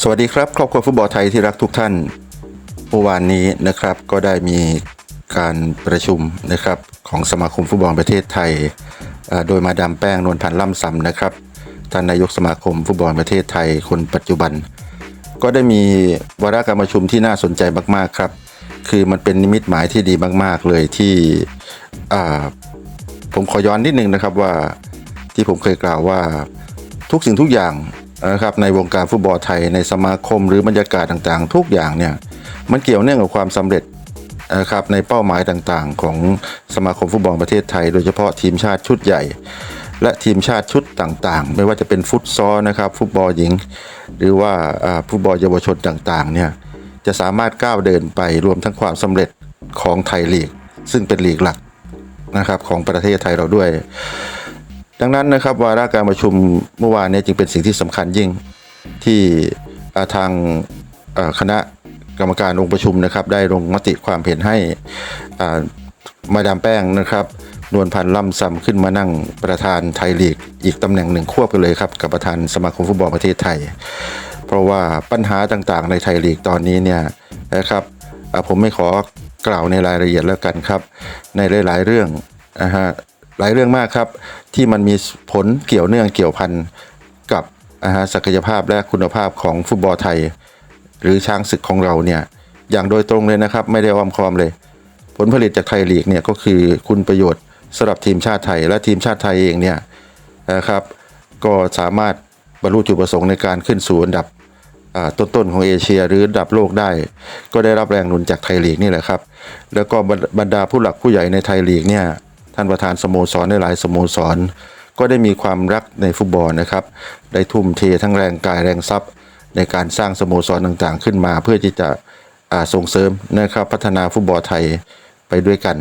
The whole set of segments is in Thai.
สวัสดีครับครอบครัวฟุตบอลไทยที่รักทุกท่านเมื่อวานนี้นะครับก็ได้มีการประชุมนะครับของสมาคมฟุตบอลประเทศไทย โดยมาดามแป้งนวลพันธ์ล่ำซำนะครับท่านนายกสมาคมฟุตบอลประเทศไทยคนปัจจุบัน ก็ได้มีวาระการประชุมที่น่าสนใจมากๆครับ คือมันเป็นนิมิตหมายที่ดีมาก ๆ เลยที่ผมขอย้อนนิดนึงนะครับว่าที่ผมเคยกล่าวว่า ทุกสิ่งทุกอย่างนะครับในวงการฟุตบอลไทยในสมาคมหรือบรรยากาศต่างๆ ทุกอย่างเนี่ยมันเกี่ยวเนื่องกับความสำเร็จนะครับในเป้าหมายต่างๆ ของสมาคมฟุตบอลประเทศไทย โดยเฉพาะทีมชาติชุดใหญ่ และทีมชาติชุดต่างๆ ไม่ว่าจะเป็นฟุตซอลนะครับฟุตบอลหญิง หรือว่าฟุตบอลเยาวชนต่างๆเนี่ยจะสามารถก้าวเดินไปรวมทั้งความสำเร็จของไทยลีก ซึ่งเป็นลีกหลักนะครับของประเทศไทยเราด้วย ดังนั้นนะครับวาระการประชุมเมื่อวานนี้จึงเป็นสิ่งที่สำคัญยิ่งที่ทางคณะกรรมการองค์ประชุมนะครับ ได้ลงมติความเห็นให้มาดามแป้งนะครับนวลพันธ์ล่ำซำขึ้นมานั่งประธานไทยลีก อีกตำแหน่งหนึ่งควบกันเลยครับ กับประธานสมาคมฟุตบอลประเทศไทย เพราะว่าปัญหาต่างๆ ในไทยลีกตอนนี้เนี่ยนะครับผมไม่ขอกล่าวในรายละเอียดแล้วกันครับ ในหลาย ๆ เรื่องนะฮะ หลายเรื่องมากครับ ที่มันมีผลเกี่ยวเนื่องเกี่ยวพันกับนะฮะศักยภาพและคุณภาพของฟุตบอลไทย หรือช้างศึกของเราเนี่ยอย่างโดยตรงเลยนะครับ ไม่ได้อ้อมค้อมเลย ผลผลิตจากไทยลีกเนี่ยก็คือคุณประโยชน์สำหรับทีมชาติไทย และทีมชาติไทยเองเนี่ยนะครับ ก็สามารถบรรลุจุดประสงค์ในการขึ้นสู่อันดับอ่าต้นๆของเอเชียหรือดับโลกได้ ก็ได้รับแรงหนุนจากไทยลีกนี่แหละครับ แล้วก็บรรบรรดาผู้หลักผู้ใหญ่ในไทยลีกเนี่ย ท่านประธานสโมสรในหลายสโมสร ก็ได้มีความรักในฟุตบอลนะครับ ได้ทุ่มเททั้งแรงกายแรงทรัพย์ ในการสร้างสโมสรต่างๆ ขึ้นมา เพื่อที่จะส่งเสริมนะครับพัฒนาฟุตบอลไทยไปด้วยกัน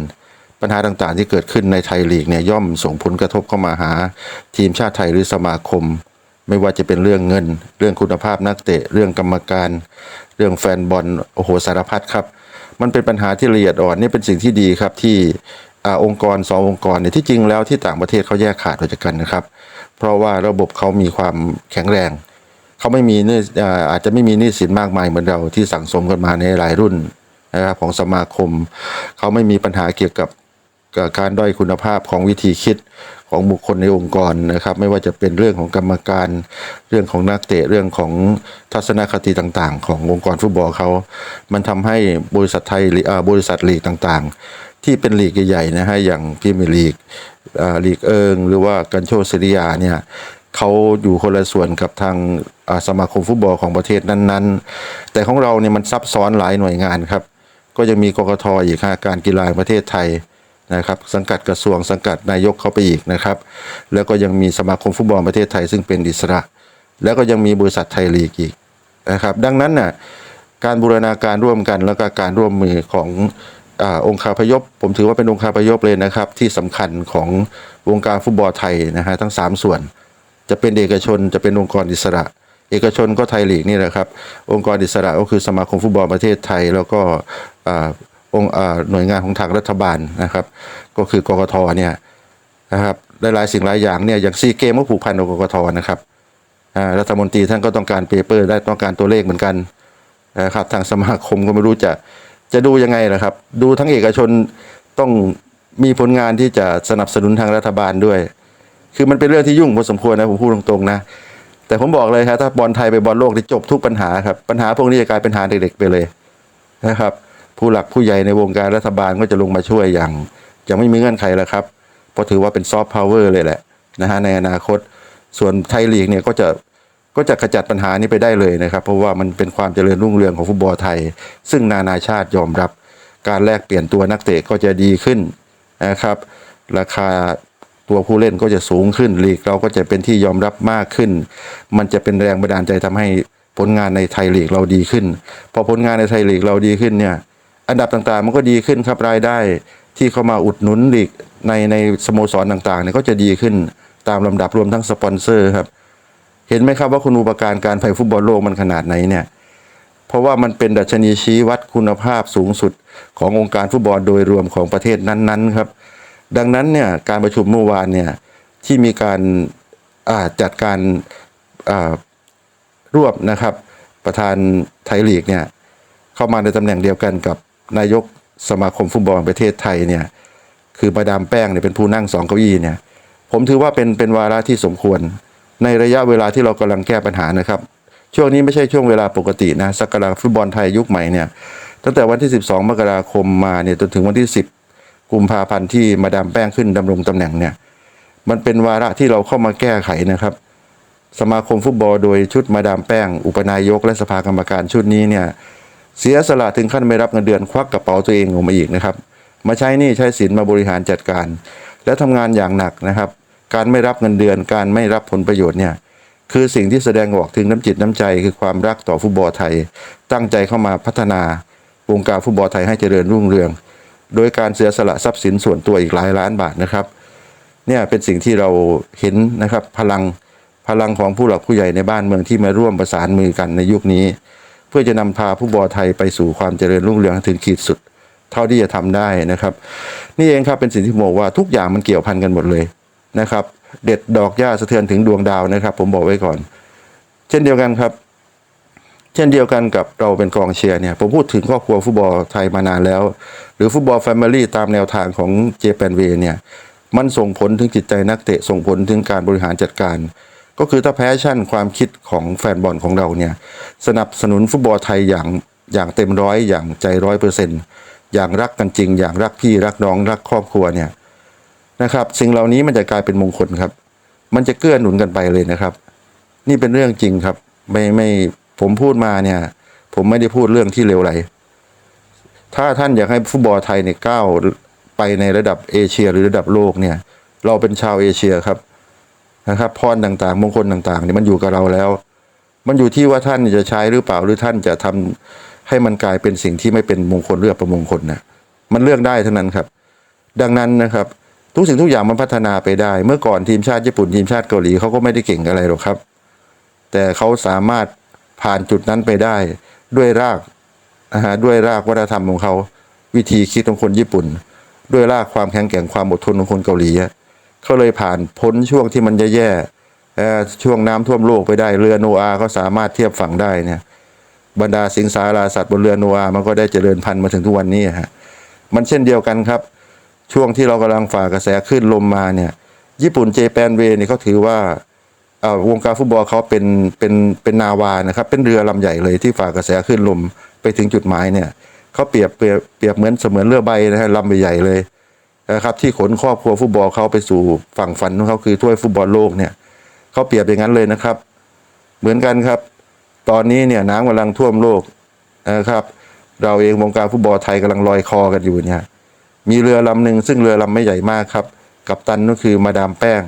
ปัญหาต่างๆ ที่เกิดขึ้นในไทยลีกเนี่ยย่อมส่งผลกระทบเข้ามาหาทีมชาติไทยหรือสมาคม ไม่ว่าจะเป็นเรื่องเงิน เรื่องคุณภาพนักเตะ เรื่องกรรมการ เรื่องแฟนบอลโอ้โหสารพัดครับมันเป็นปัญหาที่ละเอียดอ่อนนี่เป็นสิ่งที่ดีครับที่ อาองค์กรสององค์กรเนี่ยที่จริงแล้วที่ต่างประเทศเขาแยกขาดออกจากกันนะครับ เพราะว่าระบบเขามีความแข็งแรงเขาไม่มีนี่อาอาจจะไม่มีหนี้สินมากมายเหมือนเราที่สั่งสมกันมาในหลายรุ่นนะครับของสมาคม เขาไม่มีปัญหาเกี่ยวกับการด้อยคุณภาพของวิธีคิดของบุคคลในองค์กรนะครับ ไม่ว่าจะเป็นเรื่องของกรรมการเรื่องของนักเตะเรื่องของทัศนคติต่างๆ ขององค์กรฟุตบอลเขา มันทำให้บริษัทไทยลีอ่าบริษัทลีกต่างๆ ที่เป็นลีกใหญ่ๆนะฮะอย่างพรีเมียร์ลีกอ่าลีกเอิงหรือว่ากันโชซิริยาเนี่ยเขาอยู่คนละส่วนกับทางสมาคมฟุตบอลของประเทศนั้นๆ แต่ของเราเนี่ยมันซับซ้อนหลายหน่วยงานครับ ก็ยังมีกกทอีกฮะการกีฬาประเทศไทยนะครับสังกัดกระทรวงสังกัดนายกเข้าไปอีกนะครับ แล้วก็ยังมีสมาคมฟุตบอลประเทศไทยซึ่งเป็นอิสระ แล้วก็ยังมีบริษัทไทยลีกอีกนะครับ ดังนั้นน่ะการบูรณาการร่วมกันแล้วก็การร่วมมือของ อองค์คาพยพ ผมถือว่าเป็นองค์คาพยพเลยนะครับ ที่สำคัญของวงการฟุตบอลไทยนะฮะทั้งสามส่วน จะเป็นเอกชนจะเป็นองค์กรอิสระ เอกชนก็ไทยลีกนี่แหละครับ องค์กรอิสระก็คือสมาคมฟุตบอลประเทศไทย แล้วก็อ่าองค์หน่วยงานของทางรัฐบาลนะครับ ก็คือกกทเนี่ยนะครับหลายๆสิ่งหลายอย่างเนี่ยอย่างซีเกมก็ผูกพันกับกกทนะครับรัฐมนตรีท่านก็ต้องการเปเปอร์ได้ต้องการตัวเลขเหมือนกันนะครับทางสมาคมก็ไม่รู้จะ จะดูยังไงนะครับ ดูทั้งเอกชนต้องมีผลงานที่จะสนับสนุนทางรัฐบาลด้วย คือมันเป็นเรื่องที่ยุ่งพอสมควรนะผมพูดตรงๆนะ แต่ผมบอกเลยครับถ้าบอลไทยไปบอลโลกที่จบทุกปัญหาครับ ปัญหาพวกนี้จะกลายเป็นปัญหาเด็กๆไปเลยนะครับ ผู้หลักผู้ใหญ่ในวงการรัฐบาลก็จะลงมาช่วยอย่างยังไม่มีเงื่อนไขแล้วครับเพราะถือว่าเป็นซอฟต์พาวเวอร์เลยแหละนะฮะในอนาคต ส่วนไทยลีกเนี่ยก็จะ ก็จะขจัดปัญหานี้ไปได้เลยนะครับ เพราะว่ามันเป็นความเจริญรุ่งเรืองของฟุตบอลไทย ซึ่งนานาชาติยอมรับ การแลกเปลี่ยนตัวนักเตะก็จะดีขึ้นนะครับ ราคาตัวผู้เล่นก็จะสูงขึ้นลีกเราก็จะเป็นที่ยอมรับมากขึ้น มันจะเป็นแรงบันดาลใจทำให้ผลงานในไทยลีกเราดีขึ้น พอผลงานในไทยลีกเราดีขึ้นเนี่ยอันดับต่างๆมันก็ดีขึ้นครับรายได้ที่เข้ามาอุดหนุนลีกในในสโมสรต่างๆเนี่ยก็จะดีขึ้นตามลำดับรวมทั้งสปอนเซอร์ครับ เห็นไหมครับว่าคุณอุปการการแข่ฟุตบอลโลกมันขนาดไหนเนี่ย เพราะว่ามันเป็นดัชนีชี้วัดคุณภาพสูงสุดขององค์การฟุตบอลโดยรวมของประเทศนั้นๆครับ ดังนั้นเนี่ยการประชุมเมื่อวานเนี่ยที่มีการาจัดการารวบนะครับ ประธานไทยลีกเนี่ยเข้ามาในตำแหน่งเดียวกันกับนายกสมาคมฟุตบอลประเทศไทยเนี่ยคือมาดามแป้งเนี่ยเป็นผู้นั่งสองเก้าอี้เนี่ยผมถือว่าเป็นเป็นวาระที่สมควร ในระยะเวลาที่เรากำลังแก้ปัญหานะครับ ช่วงนี้ไม่ใช่ช่วงเวลาปกตินะสักการะฟุตบอลไทยยุคใหม่เนี่ยตั้งแต่วันที่ 12 มกราคมมาเนี่ยจนถึงวันที่ 10 กุมภาพันธ์ที่มาดามแป้งขึ้นดำรงตำแหน่งเนี่ยมันเป็นวาระที่เราเข้ามาแก้ไขนะครับ สมาคมฟุตบอลโดยชุดมาดามแป้ง อุปนายกและสภากรรมการชุดนี้เนี่ยเสียสละถึงขั้นไม่รับเงินเดือนควักกระเป๋าตัวเองออกมาอีกนะครับ มาใช้นี่ใช้สินมาบริหารจัดการ และทำงานอย่างหนักนะครับ การไม่รับเงินเดือน การไม่รับผลประโยชน์เนี่ยคือสิ่งที่แสดงออกถึงน้ำจิตน้ำใจ คือความรักต่อฟุตบอลไทย ตั้งใจเข้ามาพัฒนาวงการฟุตบอลไทยให้เจริญรุ่งเรือง โดยการเสียสละทรัพย์สินส่วนตัวอีกหลายล้านบาทนะครับเนี่ยเป็นสิ่งที่เราเห็นนะครับพลังพลังของผู้หลักผู้ใหญ่ในบ้านเมืองที่มาร่วมประสานมือกันในยุคนี้ เพื่อจะนำพาผู้บอลไทยไปสู่ความเจริญรุ่งเรืองถึงขีดสุด เท่าที่จะทำได้นะครับ นี่เองครับเป็นสิ่งที่ผมบอกว่าทุกอย่างมันเกี่ยวพันกันหมดเลย นะครับ เด็ดดอกหญ้าสะเทือนถึงดวงดาวนะครับ ผมบอกไว้ก่อน เช่นเดียวกันครับ เช่นเดียวกันกับเราเป็นกองเชียร์เนี่ยผมพูดถึงครอบครัวฟุตบอลไทยมานานแล้ว หรือฟุตบอลแฟมิลี่ตามแนวทางของเจแปนเวเนี่ยมันส่งผลถึงจิตใจนักเตะส่งผลถึงการบริหารจัดการ ก็คือถ้าแพชชั่นความคิดของแฟนบอลของเราเนี่ยสนับสนุนฟุตบอลไทยอย่างอย่างเต็มร้อยอย่างใจร้อยเปอร์เซ็นต์อย่างรักกันจริง อย่างรักพี่รักน้องรักครอบครัวเนี่ย นะครับ สิ่งเหล่านี้มันจะกลายเป็นมงคลครับ มันจะเกื้อหนุนกันไปเลยนะครับ นี่เป็นเรื่องจริงครับ ไม่ไม่ผมพูดมาเนี่ย ผมไม่ได้พูดเรื่องที่เลวไหลถ้าท่านอยากให้ฟุตบอลไทยเนี่ยก้าวไปในระดับเอเชียหรือระดับโลกเนี่ย เราเป็นชาวเอเชียครับนะครับพรต่างๆ มงคลต่างๆเนี่ยมันอยู่กับเราแล้ว มันอยู่ที่ว่าท่านจะใช้หรือเปล่าหรือท่านจะทำให้มันกลายเป็นสิ่งที่ไม่เป็นมงคลเรือประมงคลนะมันเลือกได้เท่านั้นครับ ดังนั้นนะครับ ทุกสิ่งทุกอย่างมันพัฒนาไปได้ เมื่อก่อนทีมชาติญี่ปุ่นทีมชาติเกาหลีเขาก็ไม่ได้เก่งอะไรหรอกครับ แต่เขาสามารถผ่านจุดนั้นไปได้ ด้วยรากนะฮะด้วยรากวัฒนธรรมของเขา วิธีคิดของคนญี่ปุ่น ด้วยรากความแข็งแกร่งความอดทนของคนเกาหลีเขาเลยผ่านพ้นช่วงที่มันแย่ๆช่วงน้ำท่วมโลกไปได้เรือโนอาเขาสามารถเทียบฝั่งได้เนี่ยบรรดาสิงสาราสัตว์บนเรือโนอามันก็ได้เจริญพันธุ์มาถึงทุกวันนี้ฮะมันเช่นเดียวกันครับ ช่วงที่เรากำลังฝ่ากระแสขึ้นลมมาเนี่ย ญี่ปุ่นเจแปนเวเนี่ยเขาถือว่าอ่อวงการฟุตบอลเขาเป็นเป็นเป็นนาวานะครับ เป็นเรือลำใหญ่เลยที่ฝ่ากระแสขึ้นลมไปถึงจุดหมายเนี่ยเขาเปรียบเปรียบเปรียบเหมือนเสมือนเรือใบนะฮะลำใหญ่เลยนะครับ ที่ขนครอบครัวฟุตบอลเขาไปสู่ฝั่งฝันของเขาคือถ้วยฟุตบอลโลกเนี่ยเขาเปรียบอย่างนั้นเลยนะครับ เหมือนกันครับ ตอนนี้เนี่ยน้ำกำลังท่วมโลกนะครับ เราเองวงการฟุตบอลไทยกำลังลอยคอกันอยู่เนี่ย มีเรือลำหนึ่งซึ่งเรือลำไม่ใหญ่มากครับ กัปตันก็คือมาดามแป้ง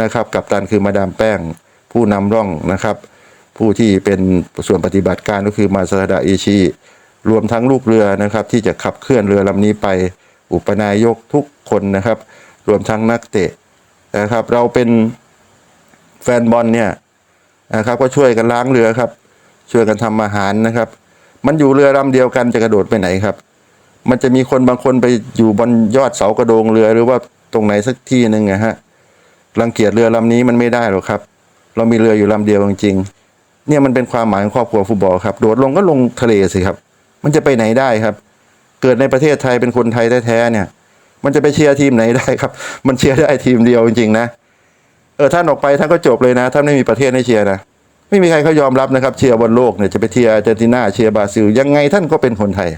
นะครับ กัปตันคือมาดามแป้ง ผู้นำร่องนะครับ ผู้ที่เป็นส่วนปฏิบัติการก็คือมาซาดะเอชีรวมทั้งลูกเรือนะครับ ที่จะขับเคลื่อนเรือลำนี้ไปอุปนายกทุกคนนะครับ รวมทั้งนักเตะนะครับ เราเป็นแฟนบอลเนี่ยนะครับก็ช่วยกันล้างเรือครับ ช่วยกันทำอาหารนะครับ มันอยู่เรือลำเดียวกันจะกระโดดไปไหนครับ มันจะมีคนบางคนไปอยู่บนยอดเสากระโดงเรือหรือว่าตรงไหนสักที่หนึ่งนะฮะรังเกียจเรือลำนี้มันไม่ได้หรอกครับ เรามีเรืออยู่ลำเดียวจริงๆเนี่ยมันเป็นความหมายของครอบครัวฟุตบอลครับโดดลงก็ลงทะเลสิครับ มันจะไปไหนได้ครับ เกิดในประเทศไทยเป็นคนไทยแท้ๆเนี่ย มันจะไปเชียร์ทีมไหนได้ครับ มันเชียร์ได้ทีมเดียวจริงๆนะเออท่านออกไปท่านก็จบเลยนะท่านไม่มีประเทศให้เชียร์นะไม่มีใครเขายอมรับนะครับ เชียร์บนโลกเนี่ยจะไปเชียร์อาร์เจนตินาเชียร์บราซิล ยังไงท่านก็เป็นคนไทย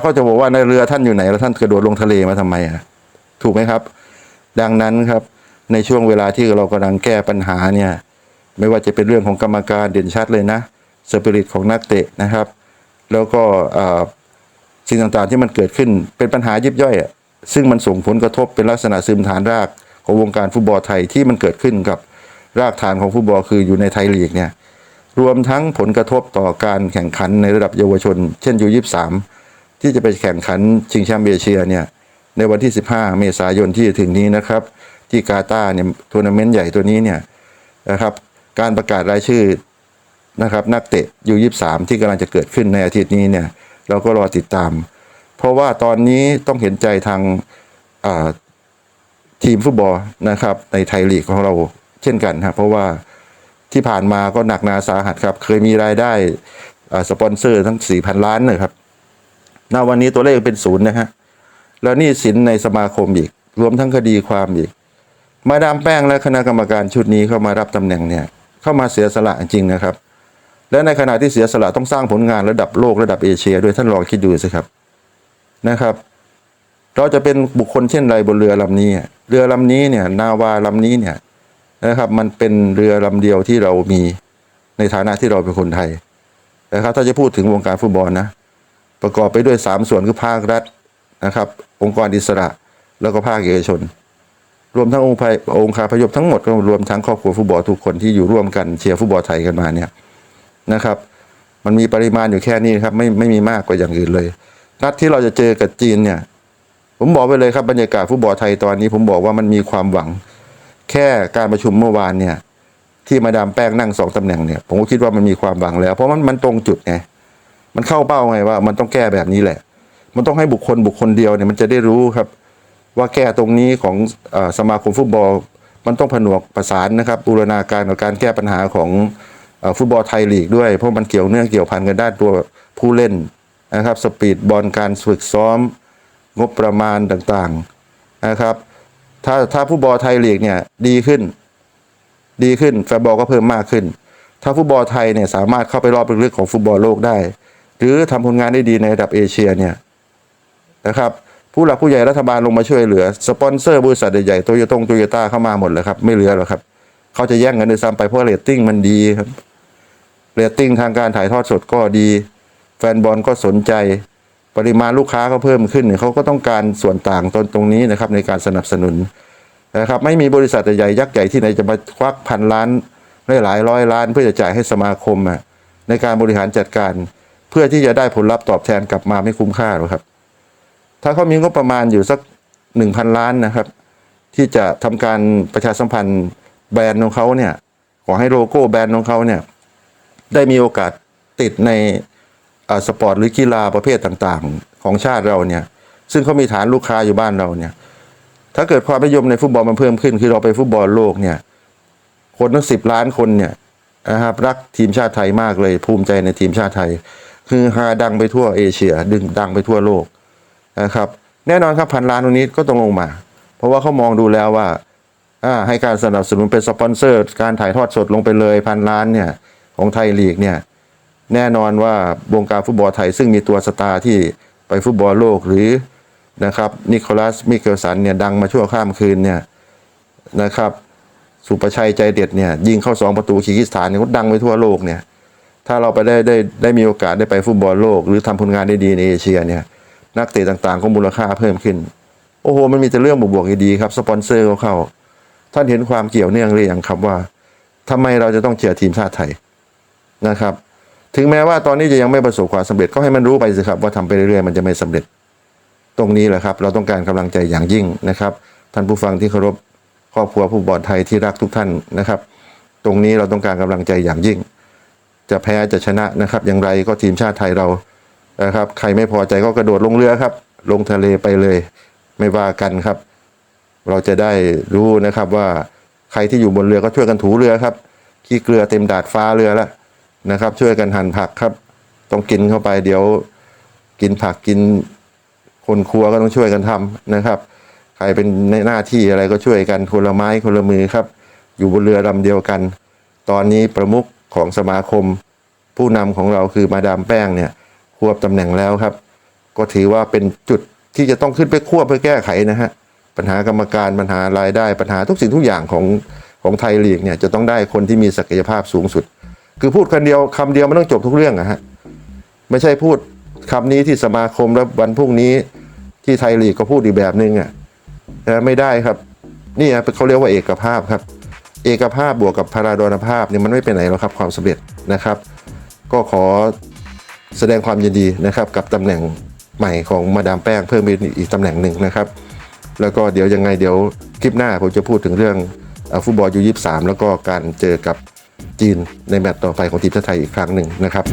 เขาจะบอกว่าในเรือท่านอยู่ไหนแล้วท่านกระโดดลงทะเลมาทำไมอะถูกไหมครับ ดังนั้นครับในช่วงเวลาที่เรากำลังแก้ปัญหาเนี่ยไม่ว่าจะเป็นเรื่องของกรรมการเด่นชัดเลยนะสปิริตของนักเตะนะครับ แล้วก็สิ่งต่างๆที่มันเกิดขึ้นเป็นปัญหายิบย่อยอะซึ่งมันส่งผลกระทบเป็นลักษณะซึมฐานรากของวงการฟุตบอลไทยที่มันเกิดขึ้นกับรากฐานของฟุตบอลคืออยู่ในไทยลีกเนี่ยรวมทั้งผลกระทบต่อการแข่งขันในระดับเยาวชน เช่นยูยี่สาม ที่จะไปแข่งขันชิงแชมป์เอเชียเนี่ยในวันที่ 15 เมษายนที่จะถึงนี้นะครับ ที่กาตาร์เนี่ยทัวร์นาเมนต์ใหญ่ตัวนี้เนี่ยนะครับการประกาศรายชื่อนะครับนักเตะยูยี่สามที่กำลังจะเกิดขึ้นในอาทิตย์นี้เนี่ยเราก็รอติดตาม เพราะว่าตอนนี้ต้องเห็นใจทางทีมฟุตบอลนะครับในไทยลีกของเราเช่นกันครับเพราะว่าที่ผ่านมาก็หนักหนาสาหัสครับ เคยมีรายได้สปอนเซอร์ทั้ง 4,000 ล้านนะครับ ณวันนี้ตัวเลขเป็นศูนย์นะฮะแล้วนี่สินในสมาคมอีก รวมทั้งคดีความอีก มาดามแป้งและคณะกรรมการชุดนี้เข้ามารับตำแหน่งเนี่ย เข้ามาเสียสละจริงนะครับ และในขณะที่เสียสละต้องสร้างผลงานระดับโลกระดับเอเชียด้วยท่านลองคิดดูสิครับนะครับ เราจะเป็นบุคคลเช่นไรบนเรือลำนี้ เรือลำนี้เนี่ยนาวาลำนี้เนี่ยนะครับ มันเป็นเรือลำเดียวที่เรามีในฐานะที่เราเป็นคนไทยนะครับถ้าจะพูดถึงวงการฟุตบอลนะ ประกอบไปด้วยสามส่วนคือภาครัฐนะครับ องค์กรอิสระ แล้วก็ภาคเอกชน รวมทั้งองค์ภายองค์คาพยพทั้งหมดรวมทั้งครอบครัวฟุตบอลทุกคนที่อยู่ร่วมกันเชียร์ฟุตบอลไทยกันมาเนี่ยนะครับ มันมีปริมาณอยู่แค่นี้ครับไม่ไม่มีมากกว่าอย่างอื่นเลยนัดที่เราจะเจอกับจีนเนี่ย ผมบอกไปเลยครับบรรยากาศฟุตบอลไทยตอนนี้ ผมบอกว่ามันมีความหวัง แค่การประชุมเมื่อวานเนี่ย ที่มาดามแป้งนั่งสองตำแหน่งเนี่ย ผมก็คิดว่ามันมีความหวังแล้ว เพราะมันมันตรงจุดไง มันเข้าเป้าไงว่า มันต้องแก้แบบนี้แหละ มันต้องให้บุคคลบุคคลเดียวเนี่ยมันจะได้รู้ครับ ว่าแก้ตรงนี้ของอสมาคมฟุตบอล มันต้องผนวกประสานนะครับบูรณาการกับการแก้ปัญหาของอฟุตบอลไทยลีกด้วยเพราะมันเกี่ยวเนื่องเกี่ยวพันกันด้านตัวผู้เล่นนะครับสปีดบอลการฝึกซ้อมงบประมาณต่างๆนะครับ ถ้าถ้าฟุตบอลไทยลีกเนี่ยดีขึ้น ดีขึ้นแฟนบอลก็เพิ่มมากขึ้น ถ้าฟุตบอลไทยเนี่ยสามารถเข้าไปรอบลึกๆของฟุตบอลโลกได้ หรือทำผลงานได้ดีในระดับเอเชียเนี่ยนะครับผู้หลักผู้ใหญ่รัฐบาลลงมาช่วยเหลือ สปอนเซอร์บริษัทใหญ่ๆโตโยต้งโตโยต้าเข้ามาหมดเลยครับ ไม่เหลือหรอกครับ เขาจะแย่งกันด้วยซ้ำไปเพราะเรตติ้งมันดีครับเรตติ้งทางการถ่ายทอดสดก็ดี แฟนบอลก็สนใจ ปริมาณลูกค้าก็เพิ่มขึ้นเขาก็ต้องการส่วนต่างตรงตรงนี้นะครับในการสนับสนุนนะครับไม่มีบริษัทใหญ่ยักษ์ใหญ่ที่ไหนจะมาควักพันล้านหลายร้อยล้าน เพื่อจะจ่ายให้สมาคมในการบริหารจัดการ เพื่อที่จะได้ผลลัพธ์ตอบแทนกลับมาไม่คุ้มค่าหรอกครับ ถ้าเขามีงบประมาณอยู่สักหนึ่งพันล้านนะครับ ที่จะทำการประชาสัมพันธ์แบรนด์ของเขาเนี่ยขอให้โลโก้แบรนด์ของเขาเนี่ยได้มีโอกาสติดในอ่าสปอร์ตหรือกีฬาประเภทต่างๆ ของชาติเราเนี่ย ซึ่งเขามีฐานลูกค้าอยู่บ้านเราเนี่ย ถ้าเกิดความนิยมในฟุตบอลมันเพิ่มขึ้น คือเราไปฟุตบอลโลกเนี่ย คนตั้งสิบล้านคนเนี่ยนะครับรักทีมชาติไทยมากเลยภูมิใจในทีมชาติไทย คือฮาดังไปทั่วเอเชีย ดึงดังไปทั่วโลกนะครับ แน่นอนครับพันล้านตรงนี้ก็ต้องลงมา เพราะว่าเขามองดูแล้วว่าอ่าให้การสนับสนุนเป็นสปอนเซอร์ การถ่ายทอดสดลงไปเลยพันล้านเนี่ยของไทยลีกเนี่ยแน่นอนว่าวงการฟุตบอลไทยซึ่งมีตัวสตาร์ที่ไปฟุตบอลโลกหรือนะครับนิโคลัสมิเกลสันเนี่ยดังมาชั่วข้ามคืนเนี่ยนะครับสุประชัยใจเด็ดเนี่ยยิงเข้าสองประตูคีร์กิสถานเนี่ยดังไปทั่วโลกเนี่ย ถ้าเราไปได้ได้ได้มีโอกาสได้ไปฟุตบอลโลก หรือทำผลงานได้ดีในเอเชียเนี่ย นักเตะต่างๆ ก็มูลค่าเพิ่มขึ้น โอ้โห มันมีแต่เรื่องบวกๆดีครับ สปอนเซอร์เขาเข้า ท่านเห็นความเกี่ยวเนื่องหรือยังครับว่าทำไมเราจะต้องเชียร์ทีมชาติไทยนะครับ ถึงแม้ว่าตอนนี้จะยังไม่ประสบความสำเร็จก็ให้มันรู้ไปสิครับ ว่าทำไปเรื่อยๆมันจะไม่สำเร็จ ตรงนี้แหละครับ เราต้องการกำลังใจอย่างยิ่งนะครับ ท่านผู้ฟังที่เคารพครอบครัวผู้บอลไทยที่รักทุกท่านนะครับ ตรงนี้เราต้องการกำลังใจอย่างยิ่ง จะแพ้จะชนะนะครับ อย่างไรก็ทีมชาติไทยเรานะครับ ใครไม่พอใจก็กระโดดลงเรือครับ ลงทะเลไปเลย ไม่ว่ากันครับ เราจะได้รู้นะครับว่าใครที่อยู่บนเรือก็ช่วยกันถูเรือครับขี้เกลือเต็มดาดฟ้าเรือแล้วนะครับ ช่วยกันหั่นผักครับ ต้องกินเข้าไปเดี๋ยวกินผักกินคนครัวก็ต้องช่วยกันทำนะครับ ใครเป็นในหน้าที่อะไรก็ช่วยกันคนละไม้คนละมือครับ อยู่บนเรือลำเดียวกัน ตอนนี้ประมุข ของสมาคม ผู้นำของเราคือมาดามแป้งเนี่ยควบตำแหน่งแล้วครับ ก็ถือว่าเป็นจุดที่จะต้องขึ้นไปควบเพื่อแก้ไขนะฮะปัญหากรรมการปัญหารายได้ปัญหาทุกสิ่งทุกอย่างของของไทยลีกเนี่ยจะต้องได้คนที่มีศักยภาพสูงสุด คือพูดคำเดียวคำเดียวมันต้องจบทุกเรื่องอะฮะไม่ใช่พูดคำนี้ที่สมาคมแล้ววันพรุ่งนี้ที่ไทยลีกก็พูดอีกแบบนึงอะนะไม่ได้ครับ นี่เขาเรียกว่าเอกภาพครับ เอกภาพบวกกับพาราดอนภาพเนี่ยมันไม่ไปไหนหรอกครับความสำเร็จนะครับ ก็ขอแสดงความยินดีนะครับกับตำแหน่งใหม่ของมาดามแป้งเพิ่มเป็นอีกตำแหน่งหนึ่งนะครับ แล้วก็เดี๋ยวยังไงเดี๋ยวคลิปหน้าผมจะพูดถึงเรื่องฟุตบอลยูยี่สามแล้วก็การเจอกับจีนในแมตช์ต่อไปของทีมชาติไทยอีกครั้งหนึ่งนะครับ